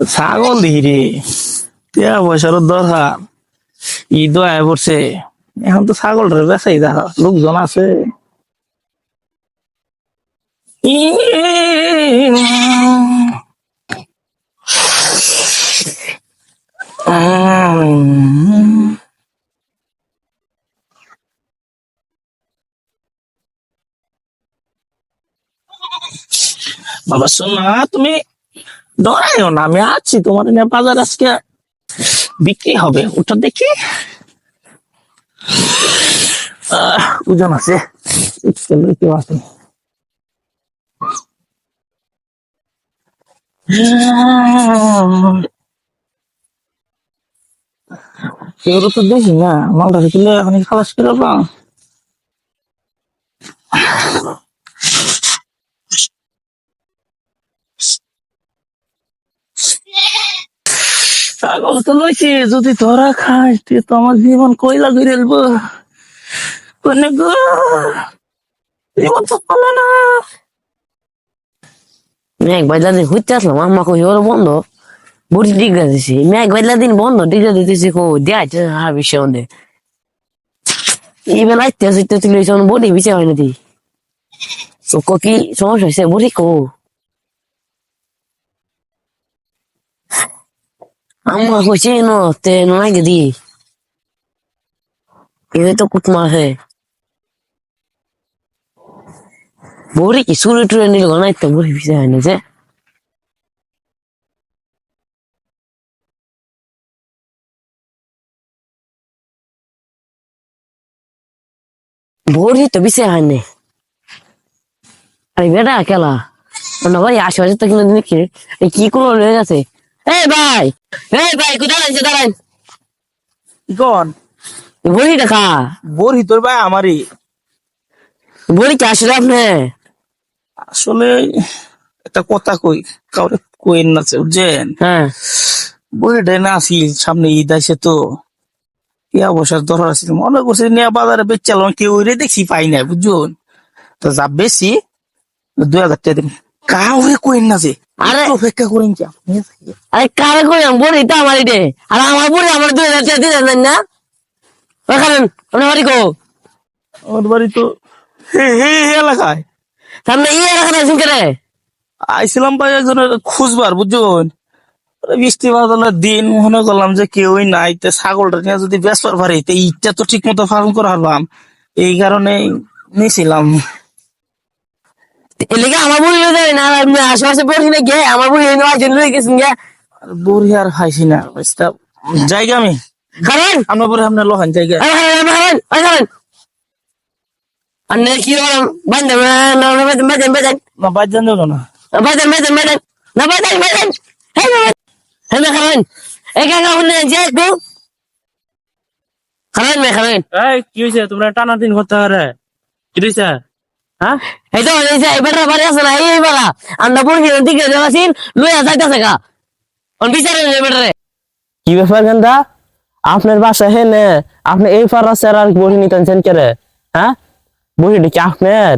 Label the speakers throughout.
Speaker 1: ছাগল দিহি রে টিয়া পয়সার দরকার ঈদ আয় পড়ছে এখন তো ছাগল রে দেখা লোকজন আছে বাবা, শোনা তুমি ডরাইও না, আমি আছি। তোমার বাজার আজকে বিক্রি হবে, ওটা দেখি। ওজন আছে কেউ আছে। কেউ তো দেখি না, মালটা তুলে এখন খালাস করে পাও ছাগল তো যদি তোরা খাস তো আমার জীবন কইলা ঘুরে কোনে গো, জীবন তো না।
Speaker 2: মেঘ বাইলা দিন হইতে আসলাম আমা কই ওর বন্ধ? বুড়ি ডিগা দিছি মেঘ বাইলা দিন বন্ধ? ডিগা দিতেছি কো দেয়াইতে আর বিষয় অন্ধে ইবেন আইতে আসিতে তুই বডি বিষয় হয় চোখ কি সমস্যা হয়েছে বুড়ি কো? আম্মা কইছে, ন, তে নাগে দি। এবে তো কুটমা আছে। বুড়ি কি সুরে টুরে নিল গনাইতে বুড়ি বিষয় হয় না যে। বুড়ি তো বিষয় হয় না। আরে বেটা, কেলা অন্য ভাই তো কিনা দেখি কি কোনো রয়ে গেছে এই ভাই এই ভাই কোথায় দাঁড়াইছে দাঁড়ান।
Speaker 1: গন
Speaker 2: বুড়ি টাকা
Speaker 1: বড়ি তোর ভাই আমারই।
Speaker 2: বুড়ি কি আসলে আপনি?
Speaker 1: আসলে একটা কথা কই কাউরে কইন না বুঝছেন?
Speaker 2: হ্যাঁ।
Speaker 1: বড়িটা না আসি সামনে ঈদ আছে তো। ইয়া বসার দরকার আছে? মনে করছে নিয়ে বাজারে বেচালাম কেউ দেখছি পাই না বুঝুন তো যা বেশি দুই হাজার টাকা দিন কাউরে কইন না যে
Speaker 2: আরে-
Speaker 1: অপেক্ষা করেন কি আপনি
Speaker 2: আরে কারে কই বুড়ি তো আমার রে আর আমার বুড়ি আমার দুই হাজার দিয়ে দেন না। ওনার বাড়ি কো?
Speaker 1: আমার বাড়ি তো হে হে হে এলাকায়।
Speaker 2: সামনে
Speaker 1: আইছিলাম ভাই একজনের খুঁজবার বুঝুন বৃষ্টি বাদলের দিন মনে করলাম যে কেউই নাই তে ছাগলটা নিয়ে যদি বেসবার পারি ইটটা তো ঠিক মতো ফার্ম করে হারলাম এই কারণে নিয়েছিলাম
Speaker 2: এলাকা আমার বুড়ি যায় না আমি আশেপাশে পড়ি না গে আমার বুড়ি নেওয়ার জন্য গেছেন গে
Speaker 1: বুড়ি আর খাইছি না বুঝতে জায়গা আমি?
Speaker 2: কারণ
Speaker 1: আমরা বুড়ি আমরা লহান জায়গা।
Speaker 2: আর
Speaker 1: নে কি বাজান বাজান না
Speaker 2: বাজান দেবো না। বাজান বাজান না বাজান বাজান যে একটু। খাবেন
Speaker 3: এই কি হয়েছে তোমরা টানা দিন করতে পারে কি হয়েছে
Speaker 2: এই তো এই যে এবারে বাড়ি আছে না এই বেলা আমরা পুরো দিকে যাওয়াছিন লইয়া যাইতাছে গা। অন বিচারে এবারে
Speaker 3: কি ব্যাপার গেন্দা? আপনার বাসা হে নে আপনি এই ফারাসের আর বহি নিতেন চেন হ্যাঁ? বহিটা কি আপনার?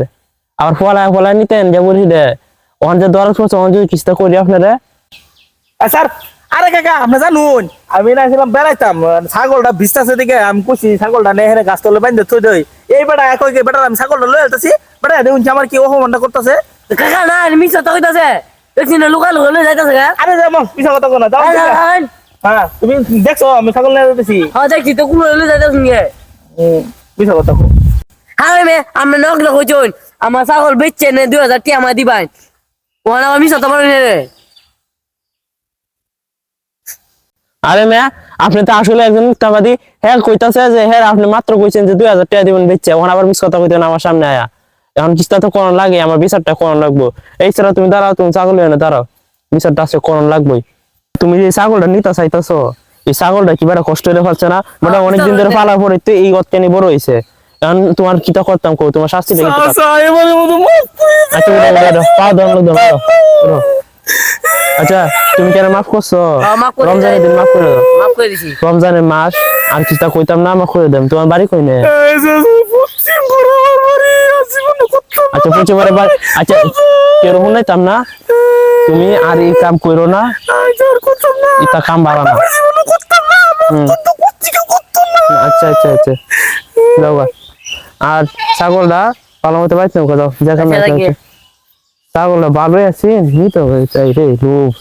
Speaker 3: আবার ফলা ফলা নিতেন যে বহিটা ওখান যে দরজ পড়ছে ওখান যদি কিস্তা করি আপনারা?
Speaker 1: স্যার আরে কাকা আপনি জানুন আমি না ছিলাম বেড়াইতাম ছাগলটা ভিজতাছে দিকে আমি কুছি ছাগলটা নেই হেরে গাছ তলে বাইন্দে থই দই। এই বেটা কই বেটা আমি ছাগলটা লই আলতাছি বেটা দেখুন আমার কি অপমানটা করতেছে।
Speaker 2: কাকা না মিছা তো কইতাছে। দেখছি না লুকা লুকা লই যাইতাছে গা।
Speaker 1: আরে যাব পিছা কথা কোনা যাও হ্যাঁ তুমি দেখছ আমি ছাগল নিয়ে যেতেছি
Speaker 2: হ্যাঁ দেখছি তো কোনো লই যাইতাছে গে
Speaker 1: পিছা কথা কো
Speaker 2: হ্যাঁ মে আমি নকল কইছুন আমার ছাগল বেচছে নে দুই হাজার টিয়া আমার দিবাই ওখানে আমি সত পারি রে।
Speaker 3: আরে মেয়া আপনি তো আসলে একজন মিথ্যাবাদী হ্যাঁ কইতাছে যে হ্যাঁ আপনি মাত্র কইছেন যে দুই হাজার টাকা দিবেন বেচছে ওখানে আবার মিস কথা কইতেন আমার সামনে আয়া। এখন কিস্তা তো কোন লাগে আমার বিচারটা কোন লাগবো। এই ছাড়া তুমি দাঁড়াও তুমি ছাগল এনে দাঁড়াও। বিচারটা আছে কোন লাগবোই। তুমি যে ছাগলটা নিতে চাইতেছো এই ছাগলটা কি বেড়া কষ্ট হলে পারছে না? মানে অনেক দিন ধরে পালা পরে তো এই গতকানি বড় হয়েছে এখন তোমার কিতা করতাম কো তোমার শাস্তি দেখে
Speaker 1: আচ্ছা।
Speaker 3: আচ্ছা। পা দাও দাও। আচ্ছা তুমি কেন মাফ করছ? রমজানের দিন মাফ করে
Speaker 2: মাফ করে দিছি।
Speaker 3: রমজানের মাস আর কিস্তা কইতাম না মাফ করে দেম। তোমার বাড়ি কই নে?
Speaker 1: বাড়ি, করতাম না।
Speaker 3: আচ্ছা আচ্ছা কেউ শুনাইতাম না? তুমি আর এই কাম করো না। এটা কাম ভালো না। হুম। আচ্ছা আচ্ছা আচ্ছা। যাও আর ছাগলটা ভালো মতো পাইতাম কোথাও যেখানে
Speaker 2: আচ্ছা,
Speaker 3: বলে ভালোই আছি নিতে হয়ে চাই রে লোভ